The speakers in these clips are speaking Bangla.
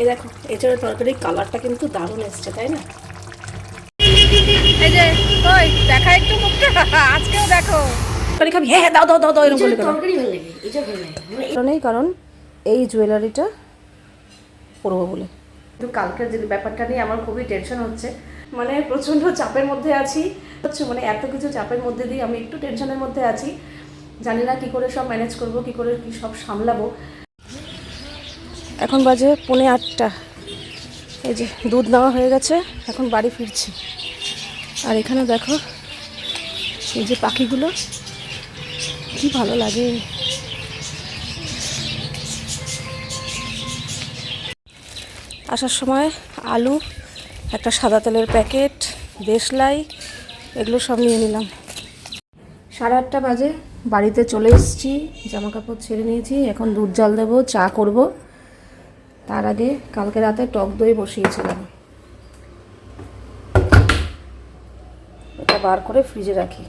এই দেখো এছাড়া তরকারির কালারটা কিন্তু দারুণ এসছে তাই না? এই যে কই দেখা একটু মুখটা? আজকেও দেখো। তরকারি খাবি? হ্যাঁ হ্যাঁ দাও দাও দাও দাও এরকম মানে কারণেই কারণ এই জুয়েলারিটা পরবো বলে। কিন্তু কালকের যে ব্যাপারটা নিয়ে আমার খুবই টেনশন হচ্ছে মানে প্রচণ্ড চাপের মধ্যে আছি। হচ্ছে মানে এত কিছু চাপের মধ্যে দিয়ে আমি একটু টেনশনের মধ্যে আছি। জানি না কী করে সব ম্যানেজ করব কী করে কী সব সামলাবো। এখন বাজে পৌনে আটটা। এই যে দুধ নেওয়া হয়ে গেছে, এখন বাড়ি ফিরছি। আর এখানে দেখো, এই যে পাখিগুলো, কি ভালো লাগে। আসার সময় আলু, একটা সাদা তেলের প্যাকেট দেশলাই এগুলো সব নিয়ে নিলাম। সাড়ে আটটা বাজে, বাড়িতে চলে এসেছি জামা কাপড় ছেড়ে নিয়েছি, এখন দুধ জল দেবো, চা করব। তার আগে কালকে রাতে টক দই বসিয়েছিলাম। এটা বার করে ফ্রিজে রাখি।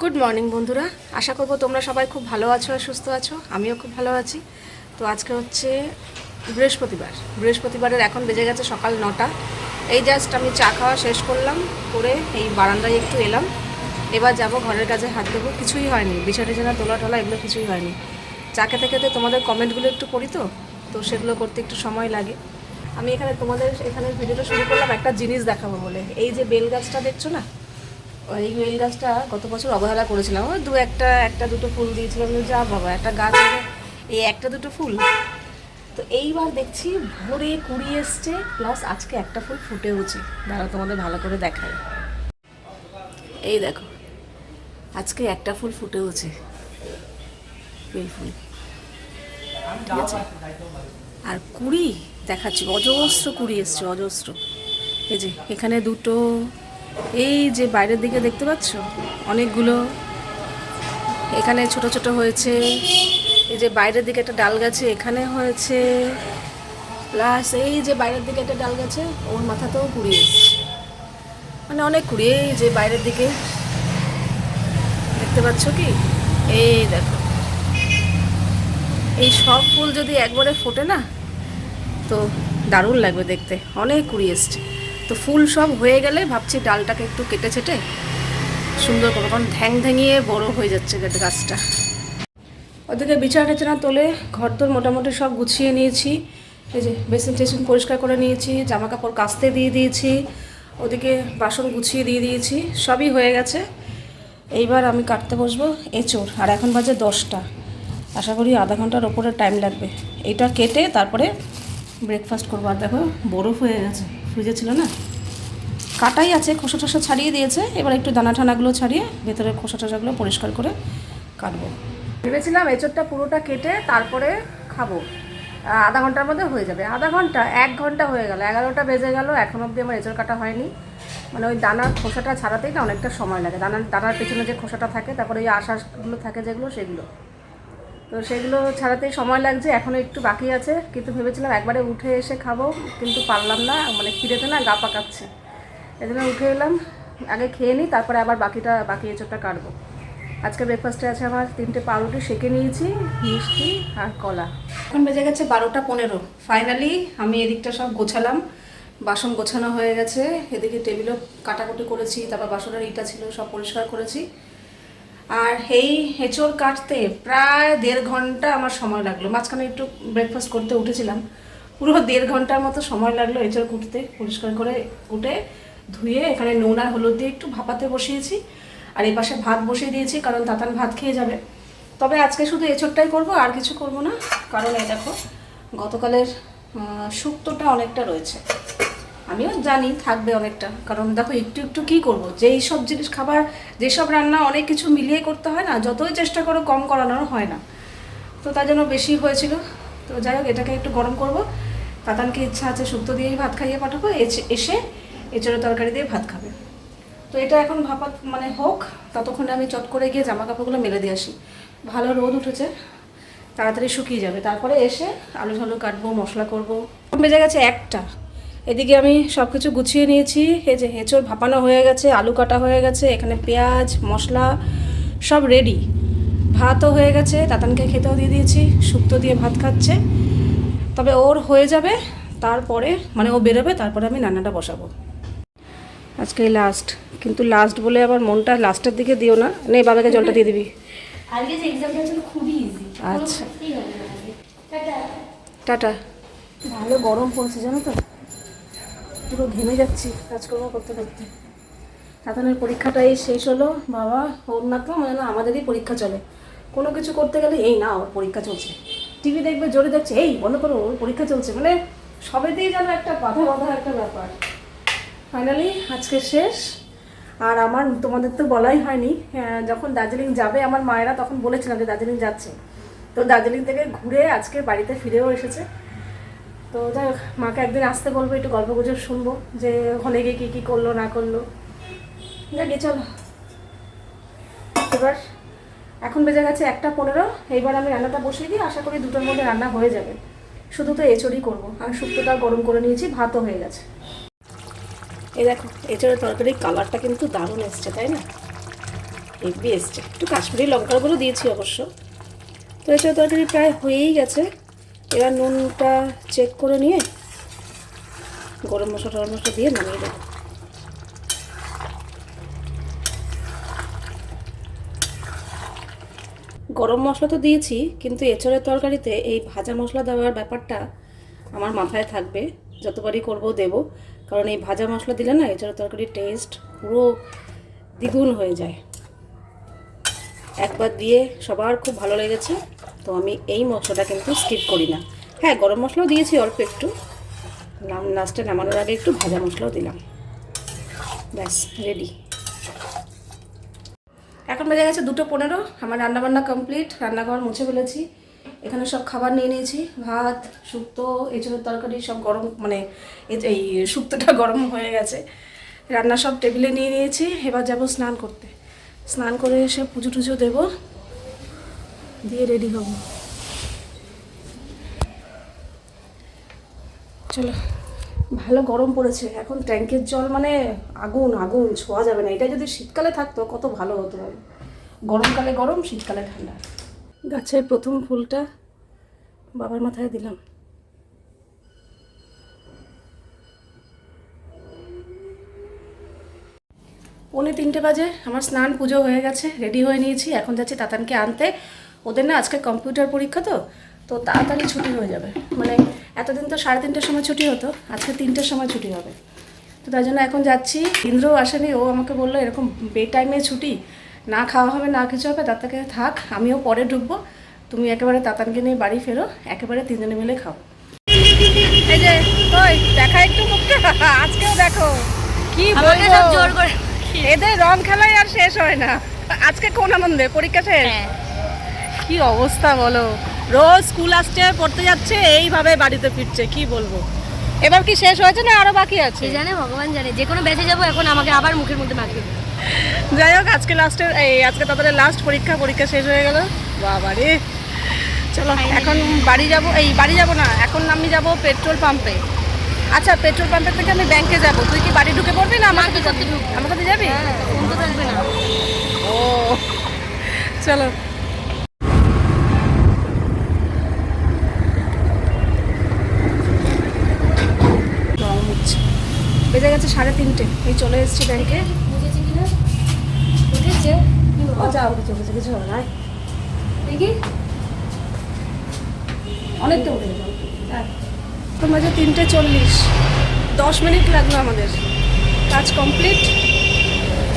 গুড মর্নিং বন্ধুরা। আশা করব তোমরা সবাই খুব ভালো আছো আর সুস্থ আছো। আমিও খুব ভালো আছি। তো আজকে হচ্ছে বৃহস্পতিবার। বৃহস্পতিবারের এখন বেজে গেছে সকাল নটা। এই জাস্ট আমি চা খাওয়া শেষ করলাম, করে এই বারান্দায় একটু এলাম। এবার যাব ঘরের কাজে হাত দেবো। কিছুই হয়নি। বিছানা টিছানা তোলা টোলা এগুলো কিছুই হয়নি। চা খেতে খেতে তোমাদের কমেন্টগুলো একটু পড়ি তো? তো সেগুলো করতে একটু সময় লাগে। আমি এখানে তোমাদের, এখানে ভিডিওটা শুরু করলাম একটা জিনিস দেখাবো বলে। এই যে বেল গাছটা দেখছ না? ওই বেল গাছটা গত বছর অবহেলা করেছিলাম। ওই দু একটা একটা দুটো ফুল দিয়েছিলাম। যা বাবা, একটা গাছ এই একটা দুটো ফুল। তো এইবার দেখছি ভোরে কুড়ি এসছে প্লাস আজকে একটা ফুল ফুটেওছে। দাঁড়া তোমাদের ভালো করে দেখায় এই দেখো, আজকে একটা ফুল ফুটেওছে। বেল ফুল ঠিক আছে আর কুড়ি দেখাচ্ছি, অজস্র কুড়ি এসছে, অজস্র। এই যে, এখানে দুটো, এই যে বাইরের দিকে দেখতে পাচ্ছ? অনেকগুলো, এখানে ছোট ছোট হয়েছে, এই যে বাইরের দিকে একটা ডাল গাছে, এখানে হয়েছে, প্লাস এই যে বাইরের দিকে একটা ডাল গাছে, ওর মাথাতেও কুড়ি এসছে। মানে অনেক কুড়ি, এই যে বাইরের দিকে। দেখতে পাচ্ছ কি? এই দেখো। এই সব ফুল যদি একবারে ফোটে না, তো দারুণ লাগবে দেখতে। অনেক এসছে তো ফুল সব হয়ে গেলে ভাবছি ডালটাকে একটু কেটে ছেটে সুন্দর করব, কারণ ধ্যাং ধ্যাঙিয়ে বড় হয়ে যাচ্ছে গাছ- গাছটা। ওদিকে বিছানা টেছানা তোলে ঘর তোর মোটামুটি সব গুছিয়ে নিয়েছি। এই যে বেসিন টেসিন পরিষ্কার করে নিয়েছি জামা কাপড় কাচতে দিয়ে দিয়েছি, ওদিকে বাসন গুছিয়ে দিয়ে দিয়েছি, সবই হয়ে গেছে। এইবার আমি কাটতে বসবো এঁচোড়, আর এখন বাজে দশটা। আশা করি আধা ঘণ্টার ওপরে টাইম লাগবে। এটা কেটে তারপরে ব্রেকফাস্ট করব। আর দেখো, বরফ হয়ে গেছে। ফ্রিজে ছিল না? কাটাই আছে, খোসা টোসা ছাড়িয়ে দিয়েছে। এবার একটু দানা ঠানাগুলো ছাড়িয়ে ভেতরের খোসা টোসাগুলো পরিষ্কার করে কাটবো। ভেবেছিলাম এঁচোড়টা পুরোটা কেটে তারপরে খাব। আধা ঘণ্টার মধ্যে হয়ে যাবে। আধা ঘণ্টা, এক ঘণ্টা হয়ে গেল। এগারোটা বেজে গেল। এখন অবধি আমার এঁচোড় কাটা হয়নি। মানে ওই দানার খোসাটা ছাড়াতেই না অনেকটা সময় লাগে। দানার দানার পেছনে যে খোসাটা থাকে, তারপরে ওই আশাগুলো থাকে যেগুলো, সেগুলো। তো সেগুলো ছাড়াতেই সময় লাগছে এখনও একটু বাকি আছে। কিন্তু ভেবেছিলাম একবারে উঠে এসে খাব, কিন্তু পারলাম না মানে খিদেতে না গা পাকাচ্ছে। এই জন্য উঠে এলাম, আগে খেয়ে নিই, তারপরে আবার বাকিটা, বাকি এঁচোড়টা কাটবো। আজকে ব্রেকফাস্টে আছে আমার তিনটে পাউরুটি, সেকে নিয়েছি, মিষ্টি আর কলা। এখন বেজে গেছে বারোটা পনেরো। ফাইনালি আমি এদিকটা সব গোছালাম। বাসন গোছানো হয়ে গেছে, এদিকে টেবিলও কাটাকুটি করেছি, তারপর বাসনের ইটা ছিল, সব পরিষ্কার করেছি। আর এই এঁচড় কাটতে প্রায় দেড় ঘণ্টা আমার সময় লাগল। মাঝখানে একটু ব্রেকফাস্ট করতে উঠেছিলাম। পুরো দেড় ঘণ্টার মতো সময় লাগল এঁচড় কুটতে। পরিষ্কার করে কুটে ধুয়ে এখানে নুন আর হলুদ দিয়ে একটু ভাপাতে বসিয়েছি। আর এই পাশে ভাত বসিয়ে দিয়েছি, কারণ তাতান ভাত খেয়ে যাবে। তবে আজকে শুধু এঁচড়টাই করব, আর কিছু করব না। কারণ এই দেখো, গতকালের শুক্তোটা অনেকটা রয়েছে। আমিও জানি থাকবে অনেকটা। কারণ দেখো, একটু একটু কি করব? যেই সব জিনিস, খাবার যেসব রান্না অনেক কিছু মিলিয়ে করতে হয় না, যতই চেষ্টা করো কম করানোর হয় না। তো তার জন্য বেশি হয়েছিল। তো যাই হোক, এটাকে একটু গরম করব। তাতানকে ইচ্ছা আছে শুক্তো দিয়েই ভাত খাইয়ে পাঠাবো। এসে- এঁচড়ো তরকারি দিয়ে ভাত খাবে। তো এটা এখন ভাপা মানে হোক, ততক্ষণে আমি চট করে গিয়ে জামা কাপড়গুলো মেলে দিয়ে আসি। ভালো রোদ উঠেছে, তাড়াতাড়ি শুকিয়ে যাবে। তারপরে এসে আলু ঝালু কাটবো, মশলা করব। বেজে গেছে একটা। এদিকে আমি সব কিছু গুছিয়ে নিয়েছি। এই যে এঁচড় ভাপানো হয়ে গেছে আলু কাটা হয়ে গেছে এখানে পেঁয়াজ মশলা সব রেডি ভাতও হয়ে গেছে তাতানকে খেতেও দিয়ে দিয়েছি শুক্তো দিয়ে ভাত খাচ্ছে। তবে ওর হয়ে যাবে তারপরে মানে ও বেরোবে তারপরে আমি রান্নাটা বসাবো। আজকে লাস্ট কিন্তু লাস্ট বলে আবার মনটা লাস্টের দিকে দিও না। নে বাবাকে জলটা দিয়ে দিবি। আচ্ছা। টাটা। ভালো গরম পড়েছে জানো তো? পুরো ঘেমে যাচ্ছি কাজকর্ম করতে করতে। তাতানের পরীক্ষাটা এই শেষ হলো। বাবা ওর না তো মানে আমাদেরই পরীক্ষা চলে। কোনো কিছু করতে গেলে এই না ওর পরীক্ষা চলছে। টিভি দেখবে জোরে দেখছে এই বন্ধ করো ওর পরীক্ষা চলছে। মানে সবেতেই যেন একটা বাধা বাধা একটা ব্যাপার। ফাইনালি আজকে শেষ। আর আমার তোমাদের তো বলাই হয়নি। আহ, যখন দার্জিলিং যাবে আমার মায়েরা তখন বলেছিলাম যে দার্জিলিং যাচ্ছে। তো দার্জিলিং থেকে ঘুরে আজকে বাড়িতে ফিরেও এসেছে। তো যাই হোক, মাকে একদিন আসতে বলব, একটু গল্প গুজব শুনব, যে ওখানে গিয়ে কী কী করল, না করল। যাকে চলো। এবার এখন বেজে গেছে একটা পনেরো, এইবার আমি রান্নাটা বসিয়ে দিই, আশা করি দুটোর মধ্যে রান্না হয়ে যাবে। শুধু তো এঁচড়ই করব, আর শুক্তোটা গরম করে নিয়েছি, ভাতও হয়ে গেছে। এই দেখো এছাড়া তরকারির কালারটা কিন্তু দারুণ এসছে, তাই না? হেভি এসছে। একটু কাশ্মীরি লঙ্কারগুলো দিয়েছি অবশ্য। তো এছাড়া তরকারি প্রায় হয়েই গেছে। এবার নুনটা চেক করে নিয়ে গরম মশলা, টরম মশলা দিয়ে নামিয়ে দেবো গরম মশলা তো দিয়েছি, কিন্তু এঁচড়ের তরকারিতে এই ভাজা মশলা দেওয়ার ব্যাপারটা আমার মাথায় থাকবে। যতবারই করব দেবো, কারণ এই ভাজা মশলা দিলে না এঁচড়ের তরকারির টেস্ট পুরো দ্বিগুণ হয়ে যায়। একবার দিয়ে সবার খুব ভালো লেগেছে। তো আমি এই মশলাটা কিন্তু স্কিপ করি না। হ্যাঁ গরম মশলাও দিয়েছি অল্প একটু। নাম লাস্টে নামানোর আগে একটু ভাজা মশলাও দিলাম। ব্যাস রেডি এখন বেজে গেছে দুটো পনেরো। আমার রান্নাবান্না কমপ্লিট রান্নাঘর মুছে ফেলেছি। এখানে সব খাবার নিয়ে নিয়েছি। ভাত, শুক্তো, এঁচড়ের তরকারি সব গরম মানে এই শুক্তোটা গরম হয়ে গেছে। রান্না সব টেবিলে নিয়ে নিয়েছি। এবার যাব স্নান করতে। স্নান করে এসে পুজো টুজো দেবো। দিয়ে রেডি হব। চলো, ভালো গরম পড়েছে। এখন ট্যাঙ্কের জল মানে আগুন আগুন, ছোঁয়া যাবে না। এটা যদি শীতকালে থাকতো, কত ভালো হতো। গরমকালে গরম, শীতকালে ঠান্ডা। গাছের প্রথম ফুলটা বাবার মাথায় দিলাম। পৌনে তিনটে বাজে, আমার স্নান পুজো হয়ে গেছে রেডি হয়ে নিয়েছি। এখন যাচ্ছি তাতানকে আনতে। ওদের না আজকে কম্পিউটার পরীক্ষা তো তো তাড়াতাড়ি ছুটি হয়ে যাবে। মানে এতদিন তো সাড়ে তিনটের সময় ছুটি হতো আজকে তিনটের সময় ছুটি হবে। তো তাই জন্য এখন যাচ্ছি। ইন্দ্রও আসেনি ও আমাকে বলল এরকম বে টাইমে ছুটি না খাওয়া হবে না কিছু হবে তার থেকে থাক আমিও পরে ঢুকবো। তুমি একেবারে তাতানকে নিয়ে বাড়ি ফেরো একেবারে তিনজনে মিলে খাও। এই যে ওই দেখা একটু মুখটা? আজকেও দেখো। কি বলব? জোর করে এদের রং খেলাই আর শেষ হয় না। আজকে কোন আনন্দে? পরীক্ষা শেষ? হ্যাঁ। কি অবস্থা বলো? রোজ স্কুল আসছে পড়তে যাচ্ছে এইভাবে বাড়িতে ফিরছে কি বলব? এবার কি শেষ হয়েছে না আরও বাকি আছে? জানে ভগবান জানে যে কোনো বেঁচে যাব এখন আমাকে আবার মুখের মধ্যে মাখিয়ে দেবে। যাই হোক আজকে লাস্টের এই আজকে তাদের লাস্ট পরীক্ষা পরীক্ষা শেষ হয়ে গেল। বাবা রে। চলো এখন বাড়ি যাব এই বাড়ি যাব না এখন আমি যাব পেট্রোল পাম্পে আচ্ছা পেট্রোল পাম্পের থেকে আমি ব্যাংকে যাব। তুই কি বাড়ি ঢুকে পড়বি না আমার কি করতে ঢুকবো? আমার সাথে যাবি? হ্যাঁ ও চলো রং হচ্ছে বেজে গেছে সাড়ে তিনটে। এই চলে এসেছি ব্যাংকে। কিছু কিছু হবে না দেখি। তোমরা যে তিনটে চল্লিশ। দশ মিনিট লাগল আমাদের। কাজ কমপ্লিট।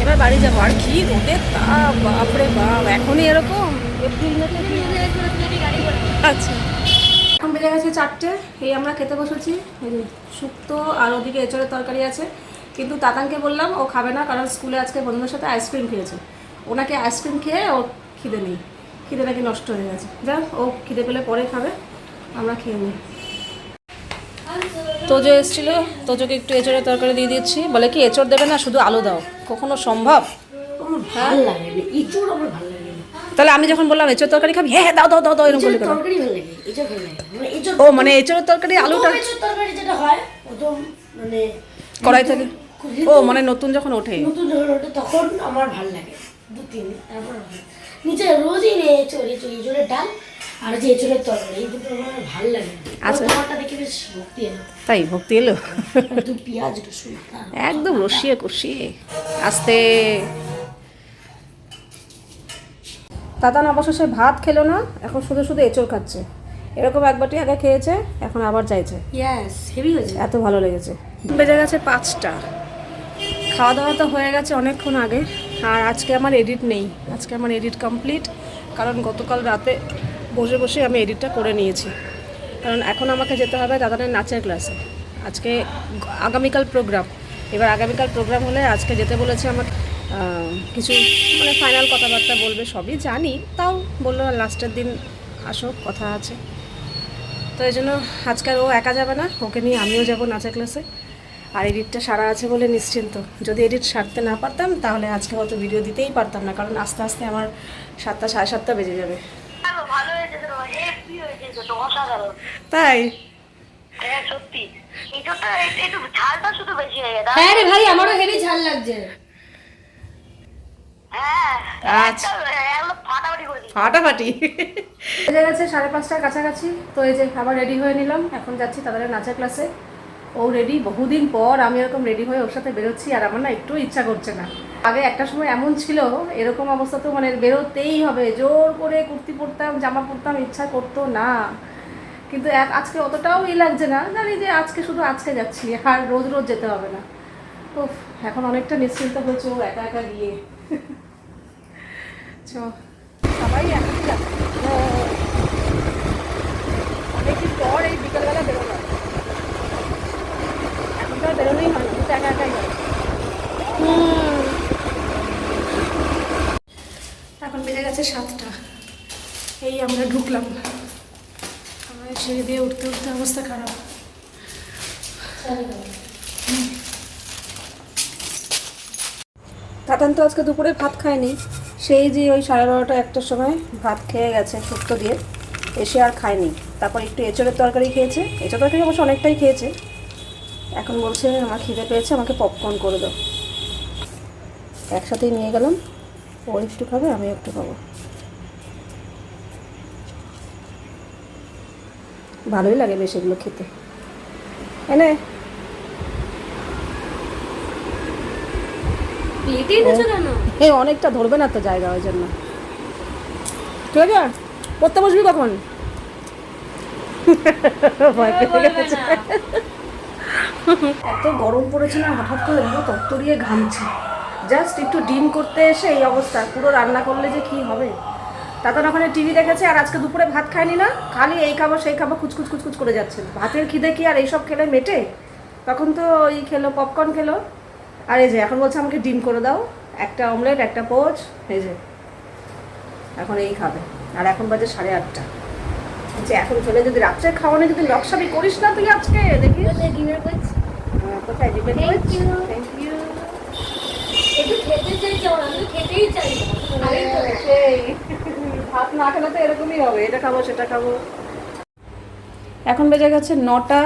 এবার বাড়ি যাব। আর কি রোদের তাপ, বাপরে বাপ, এখনই এরকম? আচ্ছা। বেজে গেছে চারটে, এই আমরা খেতে বসেছি। শুক্তো আর ওদিকে এঁচড়ের তরকারি আছে। কিন্তু তাতানকে বললাম, ও খাবে না কারণ স্কুলে আজকে বন্ধুদের সাথে আইসক্রিম খেয়েছে। ওনাকে আইসক্রিম খেয়ে ও খিদে নেই। খিদে নাকি নষ্ট হয়ে গেছে। যা ও খিদে পেলে পরে খাবে। আমরা খেয়ে নিই। তোজো এসেছিল। তোজোকে একটু এঁচড়ের তরকারি দিয়ে দিচ্ছি। বলে কি, এঁচড় দেবে না, শুধু আলু দাও। কখনো সম্ভব? তাহলে আমি যখন বললাম এঁচড় তরকারি খাবি? হ্যাঁ হ্যাঁ দাও দাও দাও দাও এরকম তরকারি মানে ও মানে এঁচড়ের তরকারি আলুটা তরকারি যেটা হয় মানে কড়াই থেকে? ও মানে নতুন যখন ওঠে। নতুন যখন ওঠে তখন আমার ভালো লাগে। দু তিন তারপর নিচে রোজই নেই এঁচড় এঁচড় এঁচড়ের ডাল আর যে এঁচড়ের তরকারি এই দুটো আমার ভালো লাগে। আচ্ছা। তোমারটা দেখে বেশ ভক্তি এলো। তাই ভক্তি এলো? একটু পেঁয়াজ রসুন। একদম রসিয়ে কষিয়ে আস্তে তাতান অবশেষে ভাত খেলো না এখন শুধু শুধু এঁচড় খাচ্ছে। এরকম একবারটি আগে খেয়েছে এখন আবার চাইছে। ইয়াস হেভি হয়েছে। এত ভালো লেগেছে। বেজে গেছে পাঁচটা। খাওয়া দাওয়া তো হয়ে গেছে অনেকক্ষণ আগে আর আজকে আমার এডিট নেই। আজকে আমার এডিট কমপ্লিট কারণ গতকাল রাতে বসে বসে আমি এডিটটা করে নিয়েছি। কারণ এখন আমাকে যেতে হবে দাদানের নাচের ক্লাসে আজকে আগামীকাল প্রোগ্রাম এবার আগামীকাল প্রোগ্রাম হলে আজকে যেতে বলেছে আমাকে কিছু মানে ফাইনাল কথাবার্তা বলবে সবই জানি তাও বলল লাস্টের দিন আসো কথা আছে। তো এই জন্য আজকাল ও একা যাবে না ওকে নিয়ে আমিও যাব নাচা ক্লাসে আর এডিটটা সারা আছে বলে নিশ্চিন্ত। যদি এডিট সারতে না পারতাম তাহলে আজকে হয়তো ভিডিও দিতেই পারতাম না কারণ আস্তে আস্তে আমার সাতটা সাড়ে সাতটা বেজে যাবে। ভালো হয়েছে তো হেভি হয়েছে তো অসাধারণ তাই হ্যাঁ সত্যি এটা একটু ঝালটা শুধু বেশি হয়ে গেছে। হ্যাঁ রে ভাই আমারও হেভি ঝাল লাগছে। আচ্ছা ফাটাফাটি বেজে গেছে সাড়ে পাঁচটার কাছাকাছি তো এই যে আবার রেডি হয়ে নিলাম এখন যাচ্ছি তাদের নাচের ক্লাসে ও রেডি বহুদিন পর আমি এরকম রেডি হয়ে ওর সাথে বেরোচ্ছি আর আমার না একটু ইচ্ছা করছে না। আগে একটা সময় এমন ছিল এরকম অবস্থা তো মানে বেরোতেই হবে জোর করে কুর্তি পরতাম জামা পরতাম ইচ্ছা করতো না। কিন্তু এক- আজকে অতটাও ই লাগছে না জানি যে আজকে শুধু আজকে যাচ্ছি আর রোজ রোজ যেতে হবে না। তো এখন অনেকটা নিশ্চিন্ত হয়েছে ও একা একা গিয়ে। চ সবাই একাই যাচ্ছে অনেকদিন পর এই বিকেলবেলা বেরোলাম। এখন তো বেরোনোই হয় না একাই হয় এখন বেজে গেছে সাতটা। এই আমরা ঢুকলাম। আমার সিঁড়ি দিয়ে উঠতে উঠতে অবস্থা খারাপ। তাতান তো আজকে দুপুরে ভাত খায়নি। সেই যে ওই সাড়ে বারোটা একটার সময় ভাত খেয়ে গেছে শুক্তো দিয়ে, এসে আর খায়নি। তারপর একটু এঁচড়ের তরকারি খেয়েছে। এঁচড় তরকারি অবশ্য অনেকটাই খেয়েছে। এখন বলছে, আমার খিদে পেয়েছে, আমাকে পপকর্ন করে দাও। একসাথেই নিয়ে গেলাম। ও একটু খাবে, আমি একটু খাব। ভালোই লাগে বেশ এগুলো খেতে। এনে কেন এই অনেকটা ধরবে না তো জায়গা ওই জন্য। ঠিক আছে? পড়তে বসবি কখন? ভয় পেয়ে গেছে। এত গরম পড়েছে না হঠাৎ করে পুরো তত্তরিয়ে ঘামছে। জাস্ট একটু ডিম করতে এসে এই অবস্থা পুরো রান্না করলে যে কি হবে? তাতে ওখানে টিভি দেখেছে আর আজকে দুপুরে ভাত খায়নি না? খালি এই খাব সেই খাব কুচকুচ কুচকুচ করে যাচ্ছে। ভাতের খিদে কি আর এইসব খেলে মেটে? তখন তো ওই খেলো পপকর্ন খেলো। আর এই যে এখন বলছে আমাকে ডিম করে দাও একটা অমলেট একটা পোচ এই যে। এখন এই খাবে। আর এখন বাজে সাড়ে আটটা। যে এখন চলে যদি রাত্রে খাওয়ানো যদি নকশাবি করিস না তুই আজকে দেখি ডিনার করছি হ্যাঁ, কোথায় ডিপেন্ড Thank থ্যাংক ইউ একটু খেতে চাইছি আমি খেতেই চাই। সেই। ভাত না খেলে তো এরকমই হবে। এটা খাব সেটা খাব। এখন বেজে গেছে নটা।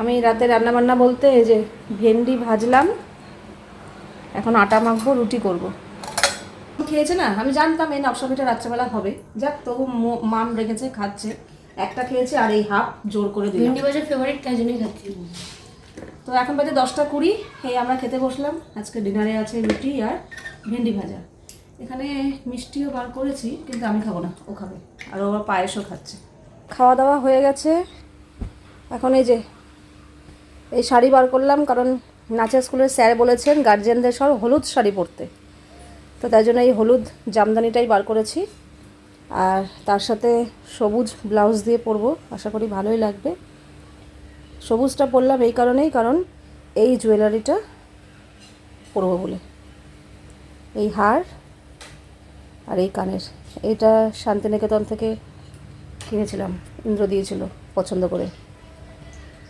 আমি রাতে রান্না বান্না বলতে এই যে ভেন্ডি ভাজলাম। এখন আটা মাখবো রুটি করব। খেয়েছে না? আমি জানতাম এই নকশাপিটা রাত্রেবেলা হবে। যাক তবু ম- মাম রেখেছে খাচ্ছে। একটা খেয়েছে আর এই হাফ জোর করে ভেন্ডি বাজার ফেভারিট তাই জন্যই খাচ্ছি? তো এখন বাজে দশটা কুড়ি। এই আমরা খেতে বসলাম। আজকে ডিনারে আছে রুটি আর ভেন্ডি ভাজা। এখানে মিষ্টিও বার করেছি কিন্তু আমি খাব না ও খাবে। আর ও আবার পায়েসও খাচ্ছে। খাওয়া দাওয়া হয়ে গেছে। এখন এই যে এই শাড়ি বার করলাম কারণ নাচের স্কুলের স্যার বলেছেন গার্জেনদের সব হলুদ শাড়ি পরতে। তো তাই জন্য এই হলুদ জামদানিটাই বার করেছি। আর তার সাথে সবুজ ব্লাউজ দিয়ে পরবো, আশা করি ভালোই লাগবে। সবুজটা পরলাম এই কারণেই, কারণ এই জুয়েলারিটা পরবো বলে। এই হার আর এই কানের, এটা শান্তিনিকেতন থেকে কিনেছিলাম, ইন্দ্র দিয়েছিল পছন্দ করে।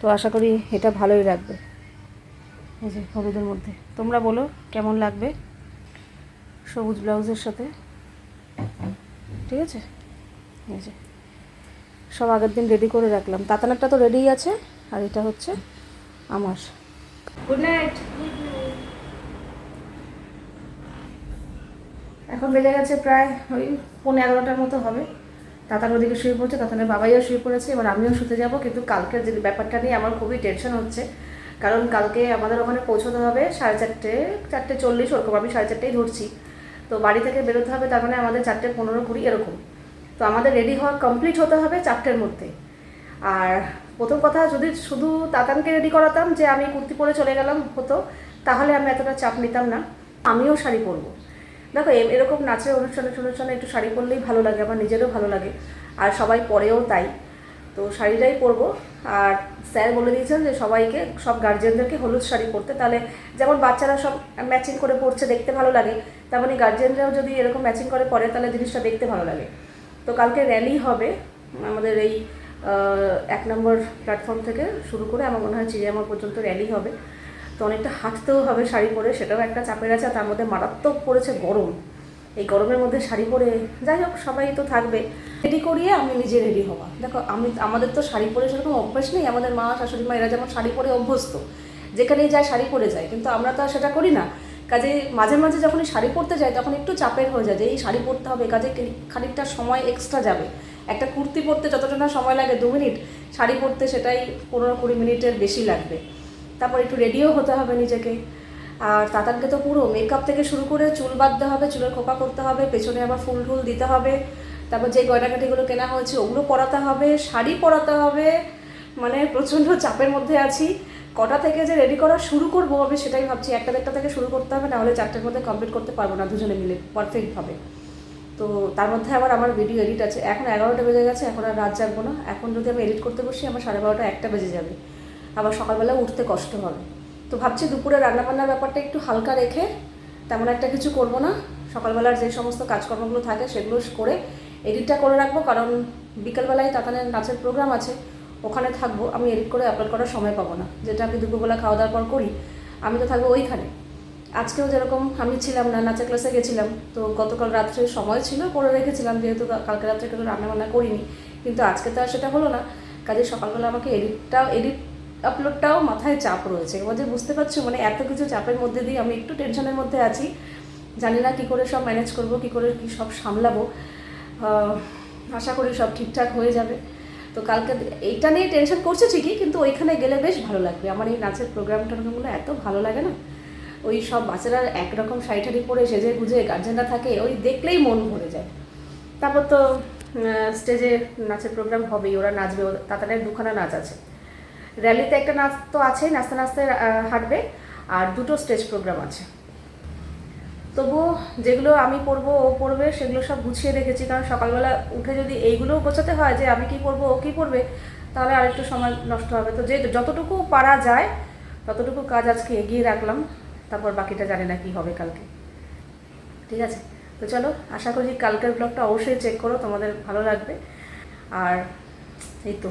তো আশা করি এটা ভালোই লাগবে। এই যে, হলুদের মধ্যে। তোমরা বলো, কেমন লাগবে সবুজ ব্লাউজের সাথে? ঠিক আছে? এই যে, সব আগের দিন রেডি করে রাখলাম। তাতানারটা তো রেডিই আছে, আর এটা হচ্ছে আমার। গুড নাইট এখন বেজে গেছে প্রায় ওই পনেরো এগারোটার মতো হবে। তাতার ওদিকে শুয়ে পড়ছে, তাতানের বাবাইও শুয়ে পড়েছে, এবার আমিও শুতে যাব। কিন্তু কালকের যে ব্যাপারটা নিয়ে আমার খুবই টেনশন হচ্ছে কারণ কালকে আমাদের ওখানে পৌঁছতে হবে সাড়ে চারটে চারটে চল্লিশ ওরকম, আমি সাড়ে চারটেই ধরছি। তো বাড়ি থেকে বেরোতে হবে, তার মানে আমাদের চারটে পনেরো কুড়ি এরকম। তো আমাদের রেডি হওয়া কমপ্লিট হতে হবে চারটের মধ্যে। আর প্রথম কথা, যদি শুধু তাতানকে রেডি করাতাম যে আমি কুর্তি পরে চলে গেলাম হতো, তাহলে আমি এতটা চাপ নিতাম না। আমিও শাড়ি পরবো। দেখো এরকম নাচের অনুষ্ঠানে অনুষ্ঠানে একটু শাড়ি পরলেই ভালো লাগে, আমার নিজেরও ভালো লাগে। আর সবাই পরেও তাই। তো শাড়িটাই পরবো। আর স্যার বলে দিয়েছেন যে সবাইকে, সব গার্জেনদেরকে হলুদ শাড়ি পরতে। তাহলে যেমন বাচ্চারা সব ম্যাচিং করে পরছে, দেখতে ভালো লাগে তেমনই গার্জেনরাও যদি এরকম ম্যাচিং করে পরে, তাহলে জিনিসটা দেখতে ভালো লাগে। তো কালকে র্যালি হবে আমাদের এই এক নম্বর প্ল্যাটফর্ম থেকে শুরু করে আমার মনে হয় চিড়িয়ামা পর্যন্ত র্যালি হবে। তো অনেকটা হাঁটতেও হবে শাড়ি পরে, সেটাও একটা চাপের আছে তার মধ্যে মারাত্মক পড়েছে গরম। এই গরমের মধ্যে শাড়ি পরে, যাই হোক সবাই তো থাকবে। রেডি করিয়ে আমি নিজে রেডি হওয়া দেখো, আমি, আমাদের তো শাড়ি পরে সেরকম অভ্যাস নেই। আমাদের মা, শাশুড়ি মা এরা যেমন শাড়ি পরে অভ্যস্ত, যেখানেই যায় শাড়ি পরে যায়। কিন্তু আমরা তো আর সেটা করি না। কাজে মাঝে মাঝে যখনই শাড়ি পরতে যাই, তখন একটু চাপের হয়ে যায় যে, এই শাড়ি পরতে হবে। কাজে খানিকটা সময় এক্সট্রা যাবে। একটা কুর্তি পরতে যতটা না সময় লাগে, দু মিনিট, শাড়ি পরতে সেটাই পনেরো কুড়ি মিনিটের বেশি লাগবে। তারপর একটু রেডিও হতে হবে নিজেকে। আর তাতানকে তো পুরো মেকআপ থেকে শুরু করে চুল বাঁধতে হবে, চুলের খোপা করতে হবে, পেছনে আবার ফুল টুল দিতে হবে, তারপর যে গয়নাকাটিগুলো কেনা হয়েছে ওগুলো পরাতে হবে, শাড়ি পরাতে হবে মানে প্রচণ্ড চাপের মধ্যে আছি। কটা থেকে যে রেডি করা শুরু করব আমি সেটাই ভাবছি, একটা দেড়টা থেকে শুরু করতে হবে, নাহলে চারটের মধ্যে কমপ্লিট করতে পারব না দুজনে মিলে পারফেক্টভাবে তো তার মধ্যে আবার আমার ভিডিও এডিট আছে। এখন এগারোটা বেজে গেছে, এখন আর রাত জাগবো না। এখন যদি আমি এডিট করতে বসি, আমার সাড়ে বারোটা একটা বেজে যাবে। আবার সকালবেলা উঠতে কষ্ট হবে। তো ভাবছি দুপুরে রান্নাবান্নার ব্যাপারটা একটু হালকা রেখে তেমন একটা কিছু করব না। সকালবেলার যে সমস্ত কাজকর্মগুলো থাকে সেগুলো করে এডিটটা করে রাখব, কারণ বিকালবেলায় তাতানের নাচের প্রোগ্রাম আছে, ওখানে থাকব। আমি এডিট করে আপলোড করার সময় পাবো না। যেটা আমি দুপুরবেলা খাওয়া দাওয়ার পর করি, আমি তো থাকব ওইখানে। আজকেও যেরকম আমি ছিলাম না, নাচের ক্লাসে গেছিলাম, তো গতকাল রাত্রে সময় ছিল, করে রেখেছিলাম, যেহেতু কালকে রাত্রে কোনো রান্নাবান্না করিনি। কিন্তু আজকে তো আর সেটা হলো না। কাজে সকালবেলা আমাকে এডিটটাও এডিট আপলোডটাও মাথায় চাপ রয়েছে। যে বুঝতে পারছ মানে এত কিছু চাপের মধ্যে দিয়ে আমি একটু টেনশনের মধ্যে আছি। জানি না কী করে সব ম্যানেজ করব, কী করে কী সব সামলাবো। আশা করি সব ঠিকঠাক হয়ে যাবে। তো কালকে এইটা নিয়ে টেনশন করছে ঠিকই, কিন্তু ওইখানে গেলে বেশ ভালো লাগবে। আমার এই নাচের প্রোগ্রাম টোগ্রামগুলো এত ভালো লাগে না। ওই সব বাচ্চারা একরকম শাড়ি ঠাড়ি পরে সেজে গুজে গার্জেনরা থাকে, ওই দেখলেই মন ভরে যায়। তারপর তো স্টেজে নাচের প্রোগ্রাম হবেই, ওরা নাচবে তাদের দুখানা নাচ আছে। র্যালিতে একটা নাচ তো আছেই, নাচতে নাচতে হাঁটবে, আর দুটো স্টেজ প্রোগ্রাম আছে। তবুও যেগুলো আমি পরবো ও পরবে সেগুলো সব গুছিয়ে রেখেছি, কারণ সকালবেলা উঠে যদি এইগুলোও গোছাতে হয় যে আমি কি পরবো ও কি পরবে তাহলে আরেকটু সময় নষ্ট হবে। তো যে যতটুকু পারা যায়, ততটুকু কাজ আজকে এগিয়ে রাখলাম, তারপর বাকিটা জানি না কি হবে কালকে। ঠিক আছে? তো চলো, আশা করি কালকের ব্লগটা অবশ্যই চেক করো, তোমাদের ভালো লাগবে। আর এই তো।